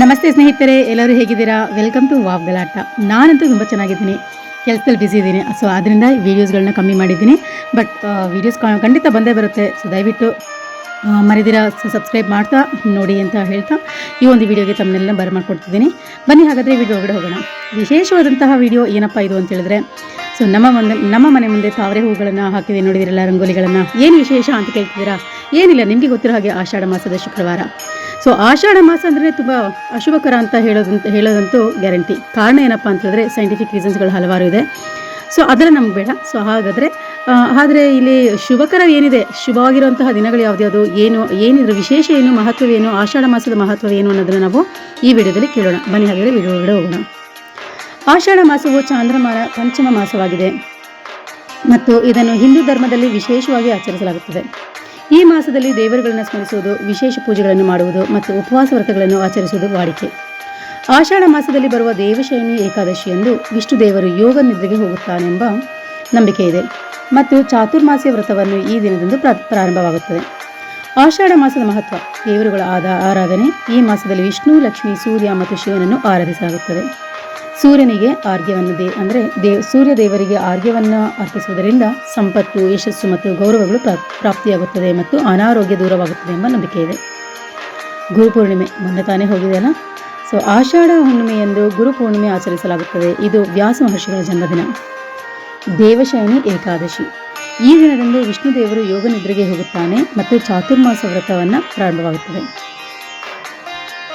ನಮಸ್ತೆ ಸ್ನೇಹಿತರೆ, ಎಲ್ಲರೂ ಹೇಗಿದ್ದೀರಾ? ವೆಲ್ಕಮ್ ಟು ವಾವ್ ಗಲಾಟ ನಾನಂತೂ ತುಂಬ ಚೆನ್ನಾಗಿದ್ದೀನಿ. ಕೆಲಸದಲ್ಲಿ ಬ್ಯುಸಿ ಇದ್ದೀನಿ. ಸೊ ಆದ್ದರಿಂದ ವೀಡಿಯೋಸ್ಗಳನ್ನ ಕಮ್ಮಿ ಮಾಡಿದ್ದೀನಿ. ಬಟ್ ವೀಡಿಯೋಸ್ ಖಂಡಿತ ಬಂದೇ ಬರುತ್ತೆ. ಸೊ ದಯವಿಟ್ಟು ಮರಿದಿರ ಸಬ್ಸ್ಕ್ರೈಬ್ ಮಾಡ್ತಾ, ನೋಡಿ ಅಂತ ಹೇಳ್ತಾ, ಈ ಒಂದು ವಿಡಿಯೋಗೆ ಬರ ಬರಮಾಡ್ಕೊಡ್ತಿದ್ದೀನಿ. ಬನ್ನಿ, ಹಾಗಾದರೆ ವಿಡಿಯೋ ಒಳಗಡೆ ಹೋಗೋಣ. ವಿಶೇಷವಾದಂತಹ ವಿಡಿಯೋ ಏನಪ್ಪ ಇದು ಅಂತ ಹೇಳಿದ್ರೆ ಸೊ ನಮ್ಮ ಮುಂದೆ, ನಮ್ಮ ಮನೆ ಮುಂದೆ ತಾವರೆ ಹೂಗಳನ್ನು ಹಾಕಿದೆ ನೋಡಿದಿರಲ್ಲ ರಂಗೋಲಿಗಳನ್ನು. ಏನು ವಿಶೇಷ ಅಂತ ಕೇಳ್ತಿದ್ದೀರಾ? ಏನಿಲ್ಲ, ನಿಮಗೆ ಗೊತ್ತಿರೋ ಹಾಗೆ ಆಷಾಢ ಮಾಸದ ಶುಕ್ರವಾರ. ಸೊ ಆಷಾಢ ಮಾಸ ಅಂದರೆ ತುಂಬ ಅಶುಭಕರ ಅಂತ ಹೇಳೋದಂತ, ಹೇಳೋದಂತೂ ಗ್ಯಾರಂಟಿ. ಕಾರಣ ಏನಪ್ಪ ಅಂತಂದರೆ ಸೈಂಟಿಫಿಕ್ ರೀಸನ್ಸ್ಗಳು ಹಲವಾರು ಇದೆ. ಸೊ ಅದೆಲ್ಲ ನಮ್ಗೆ ಬೇಡ. ಸೊ ಹಾಗಾದರೆ ಆದರೆ ಇಲ್ಲಿ ಶುಭಕರ ಏನಿದೆ? ಶುಭವಾಗಿರುವಂತಹ ದಿನಗಳು ಯಾವ್ದ್ಯಾವುದು? ಏನು, ಏನಿದ್ರು ವಿಶೇಷ ಏನು ಮಹತ್ವವೇನು ಆಷಾಢ ಮಾಸದ ಮಹತ್ವ ಏನು ಅನ್ನೋದನ್ನು ನಾವು ಈ ವಿಡಿಯೋದಲ್ಲಿ ಕೇಳೋಣ. ಬನ್ನಿ ಹಾಗಾದರೆ ವಿಡಿಯೋ ಹೋಗೋಣ. ಆಷಾಢ ಮಾಸವು ಚಾಂದ್ರಮಾನ ಪಂಚಮ ಮಾಸವಾಗಿದೆ. ಮತ್ತು ಇದನ್ನು ಹಿಂದೂ ಧರ್ಮದಲ್ಲಿ ವಿಶೇಷವಾಗಿ ಆಚರಿಸಲಾಗುತ್ತದೆ. ಈ ಮಾಸದಲ್ಲಿ ದೇವರುಗಳನ್ನು ಸ್ಮರಿಸುವುದು, ವಿಶೇಷ ಪೂಜೆಗಳನ್ನು ಮಾಡುವುದು ಮತ್ತು ಉಪವಾಸ ವ್ರತಗಳನ್ನು ಆಚರಿಸುವುದು ವಾಡಿಕೆ. ಆಷಾಢ ಮಾಸದಲ್ಲಿ ಬರುವ ದೇವಶಯನಿ ಏಕಾದಶಿಯಂದು ವಿಷ್ಣು ದೇವರು ಯೋಗ ನಿದ್ರೆಗೆ ಹೋಗುತ್ತಾನೆಂಬ ನಂಬಿಕೆ ಇದೆ. ಮತ್ತು ಚಾತುರ್ಮಾಸ್ಯ ವ್ರತವನ್ನು ಈ ದಿನದಂದು ಪ್ರಾ- ಪ್ರಾರಂಭವಾಗುತ್ತದೆ. ಆಷಾಢ ಮಾಸದ ಮಹತ್ವ, ದೇವರುಗಳ ಆದ ಆರಾಧನೆ ಈ ಮಾಸದಲ್ಲಿ ವಿಷ್ಣು, ಲಕ್ಷ್ಮಿ, ಸೂರ್ಯ ಮತ್ತು ಶಿವನನ್ನು ಆರಾಧಿಸಲಾಗುತ್ತದೆ. ಸೂರ್ಯನಿಗೆ ಆರ್ಘ್ಯವನ್ನು ದೇ ಅಂದರೆ ದೇವ್ ಸೂರ್ಯ ದೇವರಿಗೆ ಆರ್ಘ್ಯವನ್ನು ಅರ್ಪಿಸುವುದರಿಂದ ಸಂಪತ್ತು, ಯಶಸ್ಸು ಮತ್ತು ಗೌರವಗಳು ಪ್ರಾ- ಪ್ರಾಪ್ತಿಯಾಗುತ್ತದೆ ಮತ್ತು ಅನಾರೋಗ್ಯ ದೂರವಾಗುತ್ತದೆ ಎಂಬ ನಂಬಿಕೆ ಇದೆ. ಗುರುಪೂರ್ಣಿಮೆ ಮೊನ್ನೆ ತಾನೇ ಹೋಗಿದೆಯಲ್ಲ? ಸೊ ಆಷಾಢ ಹುಣ್ಣಿಮೆಯಂದು ಗುರುಪೂರ್ಣಿಮೆ ಆಚರಿಸಲಾಗುತ್ತದೆ. ಇದು ವ್ಯಾಸ ಮಹರ್ಷಿಗಳ ಜನ್ಮದಿನ. ದೇವಶಯನಿ ಏಕಾದಶಿ. ಈ ದಿನದಂದು ವಿಷ್ಣು ದೇವರು ಯೋಗ ನಿದ್ರೆಗೆ ಹೋಗುತ್ತಾನೆ ಮತ್ತು ಚಾತುರ್ಮಾಸ ವ್ರತವನ್ನು ಪ್ರಾರಂಭವಾಗುತ್ತದೆ.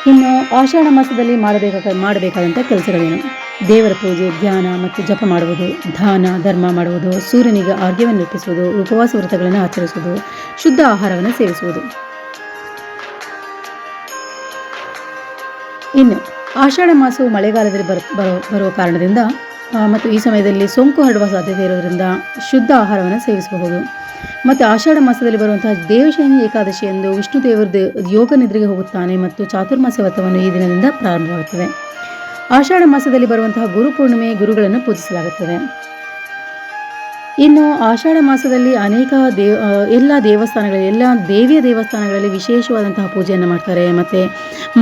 ಇನ್ನು, ಆಷಾಢ ಮಾಸದಲ್ಲಿ ಮಾಡಬೇಕಾದ ಮಾಡಬೇಕಾದಂಥ ಕೆಲಸಗಳೇನು? ದೇವರ ಪೂಜೆ, ಧ್ಯಾನ ಮತ್ತು ಜಪ ಮಾಡುವುದು, ದಾನ, ಧರ್ಮ ಮಾಡುವುದು, ಸೂರ್ಯನಿಗೆ ಆರ್ಘ್ಯವನ್ನು ಇಟ್ಟಿಸುವುದು ಉಪವಾಸ ವ್ರತಗಳನ್ನು ಆಚರಿಸುವುದು, ಶುದ್ಧ ಆಹಾರವನ್ನು ಸೇವಿಸುವುದು. ಇನ್ನು, ಆಷಾಢ ಮಾಸವು ಮಳೆಗಾಲದಲ್ಲಿ ಬರು, ಬರೋ, ಬರುವ ಕಾರಣದಿಂದ ಮತ್ತು ಈ ಸಮಯದಲ್ಲಿ ಸೋಂಕು ಹರಡುವ ಸಾಧ್ಯತೆ ಇರೋದರಿಂದ ಶುದ್ಧ ಆಹಾರವನ್ನು ಸೇವಿಸಬಹುದು. ಮತ್ತು ಆಷಾಢ ಮಾಸದಲ್ಲಿ ಬರುವಂತಹ ದೇವಶಯನಿ ಏಕಾದಶಿ ಎಂದು ವಿಷ್ಣು ದೇವರ ಯೋಗ ನಿದ್ರೆಗೆ ಹೋಗುತ್ತಾನೆ ಮತ್ತು ಚಾತುರ್ಮಾಸ ವ್ರತವನ್ನು ಈ ದಿನದಿಂದ ಪ್ರಾರಂಭವಾಗುತ್ತದೆ. ಆಷಾಢ ಮಾಸದಲ್ಲಿ ಬರುವಂತಹ ಗುರುಪೂರ್ಣಿಮೆ ಗುರುಗಳನ್ನು ಪೂಜಿಸಲಾಗುತ್ತದೆ. ಇನ್ನು ಆಷಾಢ ಮಾಸದಲ್ಲಿ ಅನೇಕ ದೇವ ಎಲ್ಲ ದೇವಸ್ಥಾನಗಳಲ್ಲಿ, ಎಲ್ಲ ದೇವಿಯ ದೇವಸ್ಥಾನಗಳಲ್ಲಿ ವಿಶೇಷವಾದಂತಹ ಪೂಜೆಯನ್ನು ಮಾಡ್ತಾರೆ. ಮತ್ತು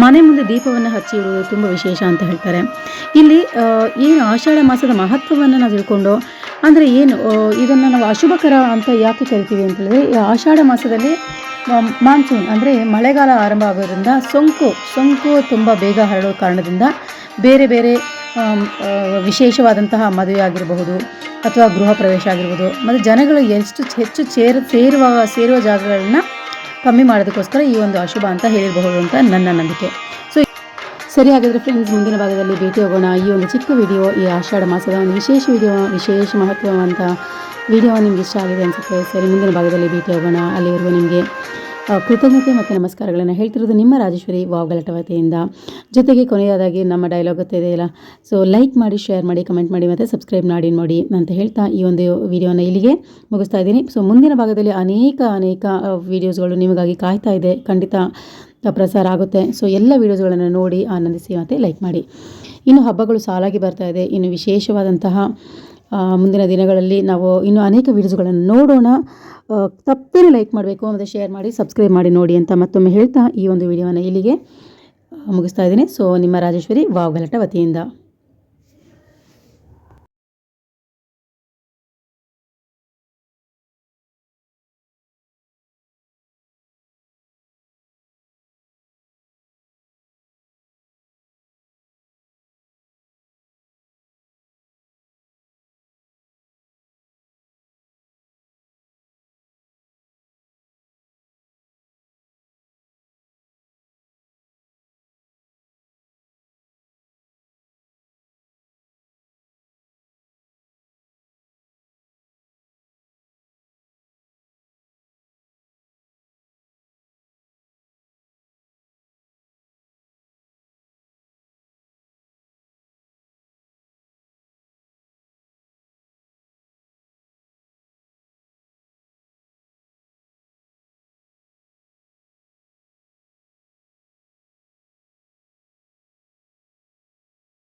ಮನೆ ಮುಂದೆ ದೀಪವನ್ನು ಹಚ್ಚಿ ಇಡುವುದು ತುಂಬ ವಿಶೇಷ ಅಂತ ಹೇಳ್ತಾರೆ. ಇಲ್ಲಿ ಏನು ಆಷಾಢ ಮಾಸದ ಮಹತ್ವವನ್ನು ನಾವು ತಿಳ್ಕೊಂಡು, ಅಂದರೆ ಏನು ಇದನ್ನು ನಾವು ಅಶುಭಕರ ಅಂತ ಯಾಕೆ ಕರಿತೀವಿ ಅಂತ ಹೇಳಿದ್ರೆ ಆಷಾಢ ಮಾಸದಲ್ಲಿ ಮಾನ್ಸೂನ್ ಅಂದರೆ ಮಳೆಗಾಲ ಆರಂಭ ಆಗೋದ್ರಿಂದ ಸೋಂಕು ಸೋಂಕು ತುಂಬ ಬೇಗ ಹರಡೋ ಕಾರಣದಿಂದ ಬೇರೆ ಬೇರೆ ವಿಶೇಷವಾದಂತಹ ಮದುವೆ ಆಗಿರಬಹುದು ಅಥವಾ ಗೃಹ ಪ್ರವೇಶ ಆಗಿರ್ಬೋದು. ಮತ್ತು ಜನಗಳು ಎಷ್ಟು ಹೆಚ್ಚು ಸೇರ ಸೇರುವ ಸೇರುವ ಜಾಗಗಳನ್ನ ಕಮ್ಮಿ ಮಾಡೋದಕ್ಕೋಸ್ಕರ ಈ ಒಂದು ಅಶುಭ ಅಂತ ಹೇಳಿರಬಹುದು ಅಂತ ನನ್ನ ನಂಬಿಕೆ. ಸೊ ಸರಿ ಹಾಗಾದರೆ ಫ್ರೆಂಡ್ಸ್ ಮುಂದಿನ ಭಾಗದಲ್ಲಿ ಭೇಟಿ ಹೋಗೋಣ. ಈ ಒಂದು ಚಿಕ್ಕ ವಿಡಿಯೋ, ಈ ಆಷಾಢ ಮಾಸದ ಒಂದು ವಿಶೇಷ ವಿಡಿಯೋ, ವಿಶೇಷ ಮಹತ್ವವಂತ ವಿಡಿಯೋ ನಿಮ್ಗೆ ಇಷ್ಟ ಆಗಿದೆ ಅನಿಸುತ್ತೆ. ಸರಿ, ಮುಂದಿನ ಭಾಗದಲ್ಲಿ ಭೇಟಿ ಹೋಗೋಣ. ಅಲ್ಲಿವರೆಗೂ ನಿಮಗೆ ಕೃತಜ್ಞತೆ ಮತ್ತು ನಮಸ್ಕಾರಗಳನ್ನು ಹೇಳ್ತಿರೋದು ನಿಮ್ಮ ರಾಜೇಶ್ವರಿ ವಾವ್ಗಲಟ ವತಿಯಿಂದ ಜೊತೆಗೆ ಕೊನೆಯದಾಗಿ ನಮ್ಮ ಡೈಲಾಗ್ ಗೊತ್ತಿದೆಯಲ್ಲ ಸೊ ಲೈಕ್ ಮಾಡಿ ಶೇರ್ ಮಾಡಿ ಕಮೆಂಟ್ ಮಾಡಿ ಮತ್ತು ಸಬ್ಸ್ಕ್ರೈಬ್ ಮಾಡಿ ನೋಡಿ ಅಂತ ಹೇಳ್ತಾ ಈ ಒಂದು ವಿಡಿಯೋನ ಇಲ್ಲಿಗೆ ಮುಗಿಸ್ತಾ ಇದ್ದೀನಿ. ಸೊ ಮುಂದಿನ ಭಾಗದಲ್ಲಿ ಅನೇಕ ಅನೇಕ ವೀಡಿಯೋಸ್ಗಳು ನಿಮಗಾಗಿ ಕಾಯ್ತಾ ಇದೆ. ಖಂಡಿತ ಪ್ರಸಾರ ಆಗುತ್ತೆ. ಸೊ ಎಲ್ಲ ವೀಡಿಯೋಸ್ಗಳನ್ನು ನೋಡಿ ಆನಂದಿಸಿ ಮತ್ತು ಲೈಕ್ ಮಾಡಿ. ಇನ್ನು ಹಬ್ಬಗಳು ಸಾಲಾಗಿ ಬರ್ತಾ ಇದೆ. ಇನ್ನು ವಿಶೇಷವಾದಂತಹ ಮುಂದಿನ ದಿನಗಳಲ್ಲಿ ನಾವು ಇನ್ನೂ ಅನೇಕ ವೀಡಿಯೋಸ್ಗಳನ್ನು ನೋಡೋಣ. ತಪ್ಪೇನೆ ಲೈಕ್ ಮಾಡಬೇಕು ಮತ್ತು ಶೇರ್ ಮಾಡಿ ಸಬ್ಸ್ಕ್ರೈಬ್ ಮಾಡಿ ನೋಡಿ ಅಂತ ಮತ್ತೊಮ್ಮೆ ಹೇಳ್ತಾ ಈ ಒಂದು ವಿಡಿಯೋನ ಇಲ್ಲಿಗೆ ಮುಗಿಸ್ತಾ ಇದ್ದೀನಿ. ಸೊ ನಿಮ್ಮ ರಾಜೇಶ್ವರಿ, ವಾವ್ ಗಲಾಟ ವತಿಯಿಂದ.